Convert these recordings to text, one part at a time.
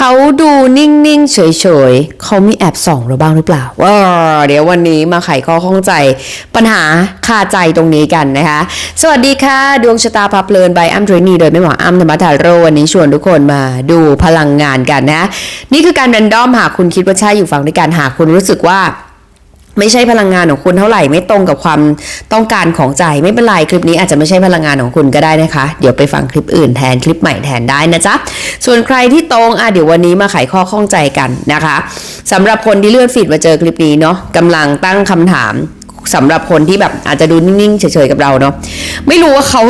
เขาดูนิ่ง ๆ เฉย ๆ เขามีแอบส่องเราบ้างหรือเปล่าว่าเดี๋ยววันนี้มาไขข้อข้องใจ ปัญหาคาใจตรงนี้กันนะคะ สวัสดีค่ะ ดวงชะตาพับเพลินใบอัมเทรนีโดยไม่หมออัมธรรมธาโรวันนี้ชวนทุกคนมาดูพลังงานกันนะ นี่คือการแรนดอมหากคุณคิดว่าใช่อยู่ฝั่งด้วยกันหากคุณรู้สึกว่า ไม่ใช่พลังงานของคุณเท่าไหร่ไม่ตรงกับความต้องการของใจไม่เป็นไรคลิปนี้อาจจะไม่ใช่พลังงานของคุณก็ได้นะคะ เดี๋ยวไปฟังคลิปอื่นแทนคลิปใหม่แทนได้นะจ๊ะส่วนใครที่ตรงอะเดี๋ยววันนี้มาไขข้อข้องใจกันนะคะสำหรับคนที่เลื่อนฟีดมาเจอคลิปนี้เนาะกำลังตั้งคำถามสำหรับคนที่แบบอาจจะดูนิ่งๆเฉยๆกับเราเนาะไม่รู้ว่าเขา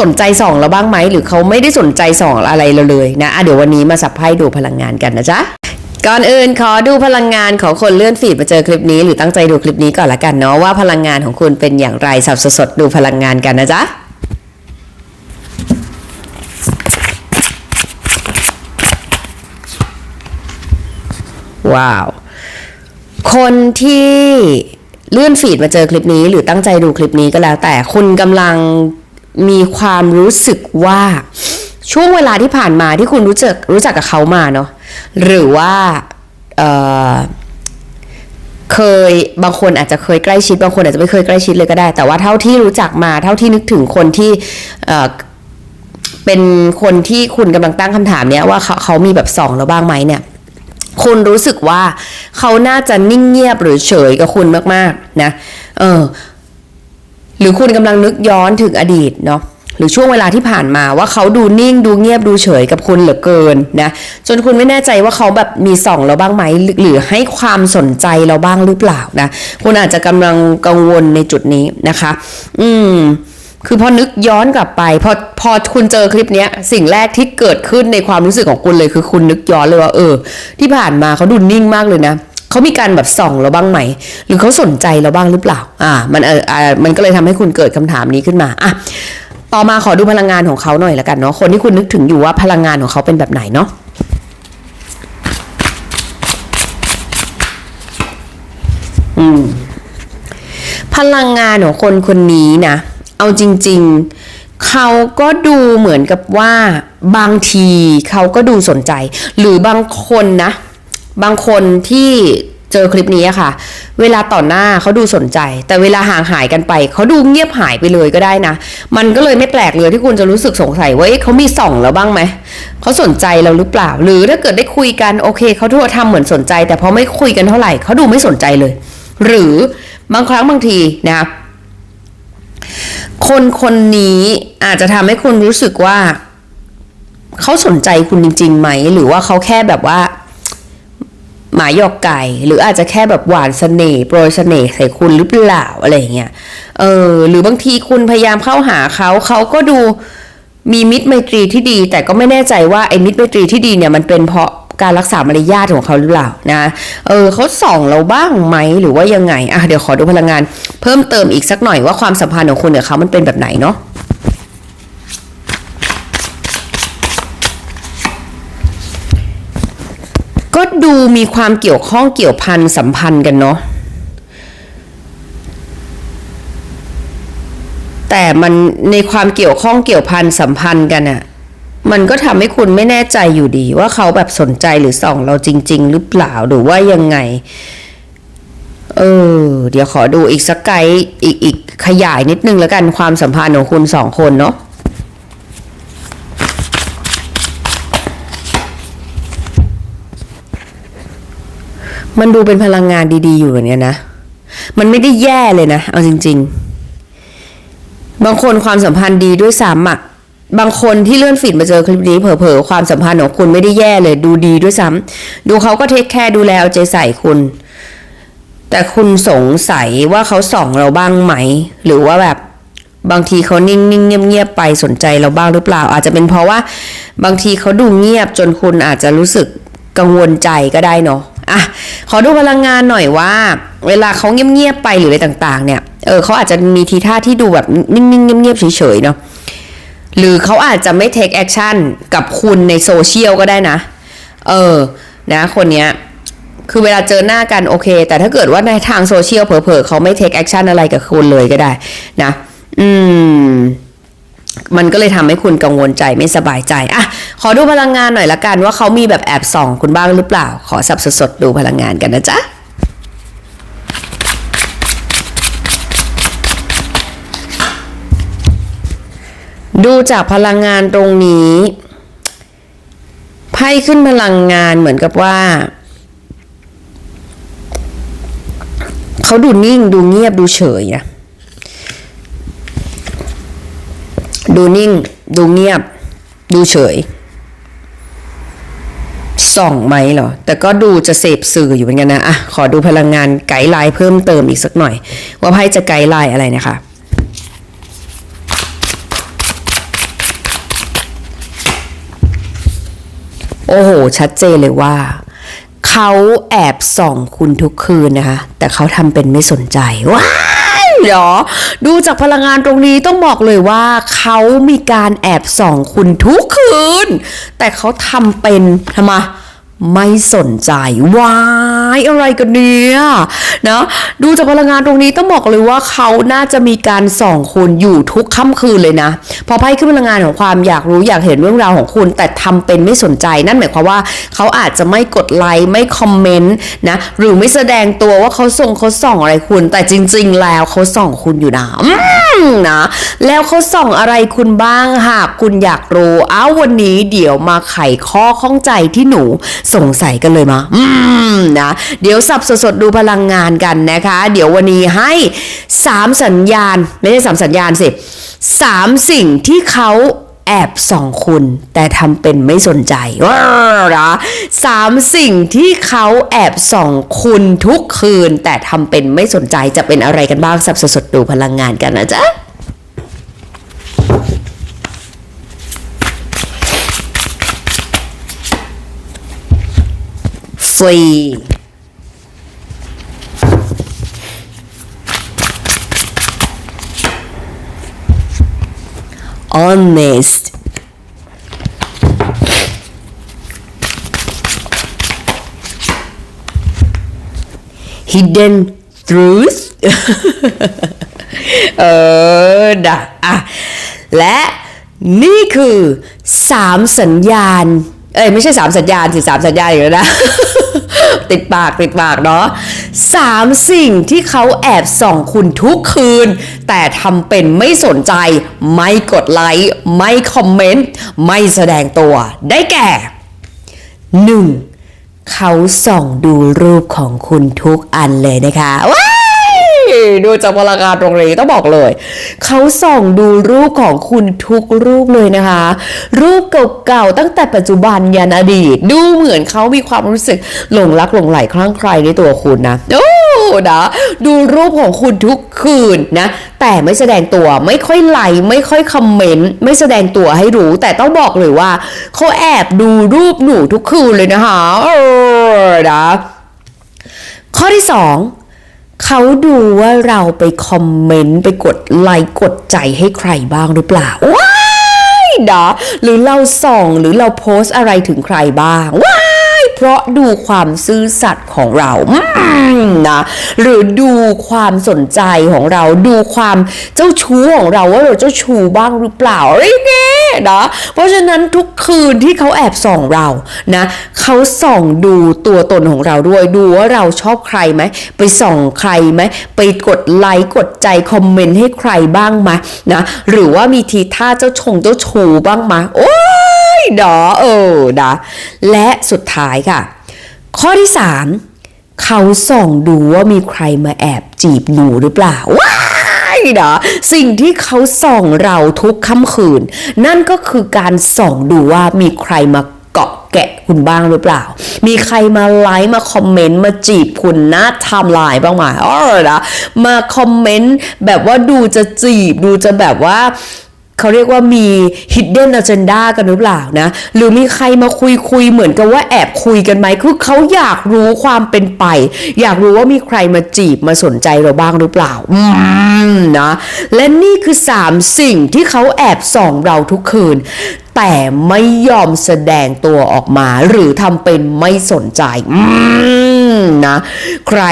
สนใจส่องเราบ้างไหมหรือเขาไม่ได้สนใจส่องอะไรเราเลยนะอะเดี๋ยววันนี้มาสับไพ่ดูพลังงานกันนะจ๊ะ ก่อนอื่นขอดูพลังงานของคนเลื่อนฟีดมาเจอคลิปนี้ หรือตั้งใจดูคลิปนี้ก่อนละกันเนาะว่าพลังงานของคุณเป็นอย่างไรสับสดๆดูพลังงานกันนะจ๊ะว้าว คนที่เลื่อนฟีดมาเจอคลิปนี้หรือตั้งใจดูคลิปนี้ก็แล้ว แต่คุณกำลังมีความรู้สึกว่า ช่วงเวลาที่ผ่านมาที่คุณรู้จักรู้จักกับเขามาเนาะ หรือว่าเเคยบางคนอาจจะเคยใกล้ชิด บางคนอาจจะไม่เคยใกล้ชิดเลยก็ได้ แต่ว่าเท่าที่รู้จักมาเท่าที่นึกถึงคนที่เเป็นคนที่คุณกำลังตั้งคำถามเนี้ยว่าเขาเขามีแบบสองเราบ้างไหมเนี่ยคุณรู้สึกว่าเขาน่าจะนิ่งเงียบหรือเฉยกับคุณมากๆนะ เออ หรือคุณกำลังนึกย้อนถึงอดีตเนาะ หรือช่วงเวลาที่ผ่านมาว่าเขาดูนิ่งดูเงียบดูเฉยกับคุณเหลือเกินนะจนคุณไม่แน่ใจว่าเขาแบบมีส่องเราบ้างไหมหรือให้ความสนใจเราบ้างหรือเปล่านะคุณอาจจะกำลังกังวลในจุดนี้นะคะ อืมคือพอนึกย้อนกลับไปพอพอคุณเจอคลิปนี้สิ่งแรกที่เกิดขึ้นในความรู้สึกของคุณเลยคือคุณนึกย้อนเลยว่าเออ ที่ผ่านมาเขาดูนิ่งมากเลยนะเขามีการแบบส่องเราบ้างไหม หรือเขาสนใจเราบ้างหรือเปล่า อ่า มันเอออ่ามันก็เลยทำให้คุณเกิดคำถามนี้ขึ้นมาอะ ต่อมาขอดูพลังงานของเขาหน่อยละกันเนาะคนที่คุณนึกถึงอยู่ว่าพลังงานของเขาเป็นแบบไหนเนาะอืมพลังงานของคนคนนี้นะเอาจริง ๆ เขาก็ดูเหมือนกับว่าบางทีเขาก็ดูสนใจ หรือบางคนนะ บางคนที่ เจอคลิปนี้อะค่ะ เวลาต่อหน้าเขาดูสนใจ แต่เวลาห่างหายกันไปเขาดูเงียบหายไปเลยก็ได้นะ มันก็เลยไม่แปลกเลยที่คุณจะรู้สึกสงสัยว่าเอ๊ะเขามีส่องเราบ้างไหมเขาสนใจเราหรือเปล่า หรือถ้าเกิดได้คุยกันโอเคเขาทั่วทำเหมือนสนใจ แต่พอไม่คุยกันเท่าไหร่เขาดูไม่สนใจเลย หรือบางครั้งบางทีนะคนคนนี้อาจจะทำให้คุณรู้สึกว่าเขาสนใจคุณจริงๆไหม หรือว่าเขาแค่แบบว่า หมายอกไก่ หรืออาจจะแค่แบบหวานเสน่ห์โปรยเสน่ห์ใส่คุณหรือเปล่าอะไรเงี้ยเออหรือบางทีคุณพยายามเข้าหาเขาเขาก็ดูมีมิตรไมตรีที่ดี แต่ก็ไม่แน่ใจว่าไอ้มิตรไมตรีที่ดีเนี่ยมันเป็นเพราะการรักษามารยาทของเขาหรือเปล่านะ เออเขาส่องเราบ้างไหมหรือว่ายังไงอะเดี๋ยวขอดูพลังงาน เพิ่มเติมอีกสักหน่อยว่าความสัมพันธ์ของคุณกับเขามันเป็นแบบไหนเนาะ ดูมีความเกี่ยวข้องเกี่ยวพันสัมพันธ์กันเนาะแต่มันในความเกี่ยวข้องเกี่ยวพันสัมพันธ์กันอะมันก็ทำให้คุณไม่แน่ใจอยู่ดี ว่าเขาแบบสนใจหรือส่องเราจริง ๆ หรือเปล่าหรือว่ายังไง เออ เดี๋ยวขอดูอีกสักไกด์อีกอีกขยายนิดนึงแล้วกันความสัมพันธ์ของคุณสองคนเนาะ มันดูเป็นพลังงานดีๆ อยู่เหมือนกันนะ มันไม่ได้แย่เลยนะ เอาจริง ๆ บางคนความสัมพันธ์ดีด้วยซ้ำอะบางคนที่เลื่อนฟีดมาเจอคลิปนี้เผลอๆ ความสัมพันธ์ของคุณไม่ได้แย่เลย ดูดีด้วยซ้ำดูเขาก็เทคแคร์ดูแลเอาใจใส่คุณ แต่คุณสงสัยว่าเขาส่องเราบ้างไหม หรือว่าแบบบางทีเขานิ่งๆเงียบๆไปสนใจเราบ้างหรือเปล่า อาจจะเป็นเพราะว่า บางทีเขาดูเงียบจนคุณอาจจะรู้สึกกังวลใจก็ได้เนาะ อะขอดูพลังงานหน่อยว่า เวลาเขาเงียบๆไปหรืออะไรต่าง ๆ เนี่ยเออเขาอาจจะมีทีท่าที่ดูแบบนิ่งๆเงียบๆเฉยๆเนาะหรือเขาอาจจะไม่ take action กับคุณในโซเชียลก็ได้นะ เออ นะ คนเนี้ย คือเวลาเจอหน้ากันโอเค แต่ถ้าเกิดว่าในทางโซเชียลเผลอๆเขาไม่ take action อะไรกับคุณเลยก็ได้ นะ อืม มันก็เลยทำให้คุณกังวลใจไม่สบายใจอะขอดูพลังงานหน่อยละกันว่าเขามีแบบแอบส่องคุณบ้างหรือเปล่า ขอสับสดๆดูพลังงานกันนะจ๊ะดูจากพลังงานตรงนี้ ไพ่ขึ้นพลังงานเหมือนกับว่า เขาดูนิ่งดูเงียบดูเฉยอะ ดูนิ่ง ดูเงียบ ดูเฉย ส่องไหมเหรอ แต่ก็ดูจะเสพสื่ออยู่เหมือนกันนะ อะ ขอดูพลังงานไกด์ไลน์เพิ่มเติมอีกสักหน่อย ว่าไพ่จะไกด์ไลน์อะไรนะคะโอ้โห ชัดเจนเลยว่า เขาแอบส่องคุณทุกคืนนะคะ แต่เขาทำเป็นไม่สนใจว้า เหรอ ดูจากพลังงานตรงนี้ต้องบอกเลยว่าเขามีการแอบส่องคุณทุกคืน แต่เขาทำเป็นทำไม ไม่สนใจวายอะไรกันเนี่ยนะดูจากพลังงานตรงนี้ต้องบอกเลยว่าเขาน่าจะมีการส่องคุณอยู่ทุกค่ำคืนเลยนะ พอไพ่ขึ้นพลังงานของความอยากรู้อยากเห็นเรื่องราวของคุณ แต่ทำเป็นไม่สนใจนั่นหมายความว่าเขาอาจจะไม่กดไลค์ไม่คอมเมนต์นะหรือไม่แสดงตัวว่าเขาส่งเขาส่องอะไรคุณ แต่จริง ๆ แล้วเขาส่องคุณอยู่นะนะแล้วเขาส่องอะไรคุณบ้างหากคุณอยากรู้อ้าววันนี้เดี๋ยวมาไขข้อข้องใจที่หนูสงสัยกันเลยมาอืมนะเดี๋ยวสับสดๆดูพลังงานกันนะคะ เดี๋ยววันนี้ให้3สัญญาณ ไม่ใช่3สัญญาณสิสามสิ่งที่เขาแอบส่องคุณ แต่ทำเป็นไม่สนใจว้าวนะสามสิ่งที่เขาแอบส่องคุณทุกคืน แต่ทำเป็นไม่สนใจจะเป็นอะไรกันบ้างสับสดๆดูพลังงานกันนะจ๊ะ flee honest hidden truth เออนะอะ และนี่คือสามสัญญาณ เอ้ย ไม่ใช่สามสัญญาณสิสามสัญญาณอย่างนั้นะ ติดปากติดปากเนาะสามสิ่งที่เขาแอบส่องคุณทุกคืน แต่ทำเป็นไม่สนใจ ไม่กดไลค์ ไม่คอมเมนต์ ไม่แสดงตัว ได้แก่หนึ่งเขาส่องดูรูปของคุณทุกอันเลยนะคะว้า ดูจากพลังงานตรงนี้ต้องบอกเลย เขาส่องดูรูปของคุณทุกรูปเลยนะคะ รูปเก่าๆตั้งแต่ปัจจุบันยันอดีต ดูเหมือนเขามีความรู้สึกหลงรักหลงไหลคลั่งใครในตัวคุณนะโอ้นะดูรูปของคุณทุกคืนนะ แต่ไม่แสดงตัวไม่ค่อยไลค์ไม่ค่อยคอมเมนต์ไม่แสดงตัวให้รู้ แต่ต้องบอกเลยว่าเขาแอบดูรูปหนูทุกคืนเลยนะคะเออนะข้อที่สอง เขาดูว่าเราไปคอมเมนต์ ไปกดไลค์กดใจให้ใครบ้างหรือเปล่าว้ายนะหรือเราส่องหรือเราโพสอะไรถึงใครบ้างว้า เพราะดูความซื่อสัตย์ของเรานะหรือดูความสนใจของเราดูความเจ้าชู้ของเราว่าเราเจ้าชู้บ้างหรือเปล่าอะไรเงี้ยนะเพราะฉะนั้นทุกคืนที่เขาแอบส่องเรานะเขาส่องดูตัวตนของเราด้วยดูว่าเราชอบใครไหมไปส่องใครไหมไปกดไลค์กดใจคอมเมนต์ให้ใครบ้างไหมนะหรือว่ามีทีท่าเจ้าชงเจ้าชู้บ้างไหมโอ้ ยดอเออนะและสุดท้ายค่ะ ข้อที่3เขาส่องดูว่ามีใครมาแอบจีบหนูหรือเปล่าว้ายนะสิ่งที่เขาส่องเราทุกค่ำคืน นั่นก็คือการส่องดูว่ามีใครมาเกาะแกะคุณบ้างหรือเปล่า มีใครมาไลค์มาคอมเมนต์มาจีบคุณหน้าไทม์ไลน์บ้างไหมอ๋อนะมาคอมเมนต์แบบว่าดูจะจีบดูจะแบบว่า เขาเรียกว่ามี hidden agenda กันหรือเปล่านะ หรือมีใครมาคุยคุยเหมือนกับว่าแอบคุยกันไหมคือเขาอยากรู้ความเป็นไป อยากรู้ว่ามีใครมาจีบมาสนใจเราบ้างหรือเปล่า อืมนะและนี่คือสามสิ่งที่เขาแอบส่องเราทุกคืนแต่ไม่ยอมแสดงตัวออกมา หรือทำเป็นไม่สนใจ งนะ ใคร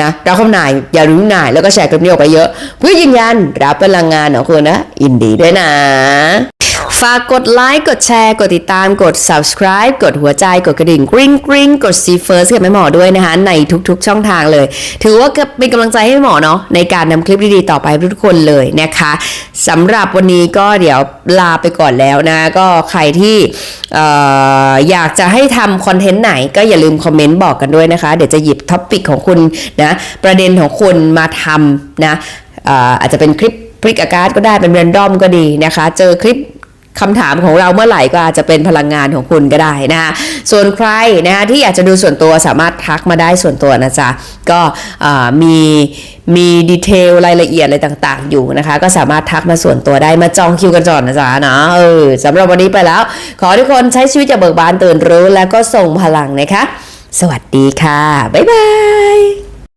นะรับคำนายอย่ารู้นายแล้วก็แชร์คลิปนี้ออกไปเยอะ เพื่อยืนยันรับพลังงานของคุณนะอินดีด้วยนะ ฝากกดไลค์กดแชร์ กดติดตามกด subscribe กดหัวใจกดกระดิ่งกริ๊งกริ๊งกด see first กับแม่หมอด้วยนะคะ ในทุกๆช่องทางเลย ถือว่าเป็นกำลังใจให้แม่หมอเนาะในการนำคลิปดีๆต่อไปทุกคนเลยนะคะสำหรับวันนี้ก็เดี๋ยวลาไปก่อนแล้วนะ ก็ใครที่อออยากจะให้ทำคอนเทนต์ไหนก็อย่าลืมคอมเมนต์บอกกันด้วยนะคะ เดี๋ยวจะหยิบท็อปิกของคุณนะประเด็นของคุณมาทำนะอออาจจะเป็นคลิปพลิกอากาศก็ได้เป็นเรนดอมก็ดีนะคะ เจอคลิป คำถามของเราเมื่อไหร่ก็อาจจะเป็นพลังงานของคุณก็ได้นะคะส่วนใครนะคะที่อยากจะดูส่วนตัวสามารถทักมาได้ส่วนตัวนะจ๊ะก็มีมีดีเทลรายละเอียดอะไรต่างๆ อยู่นะคะ ก็สามารถทักมาส่วนตัวได้มาจองคิวกันก่อนนะจ๊ะเนาะเออสำหรับวันนี้ไปแล้ว ขอทุกคนใช้ชีวิตอย่าเบิกบานตื่นรู้ แล้วก็ส่งพลังนะคะ สวัสดีค่ะ บ๊ายบาย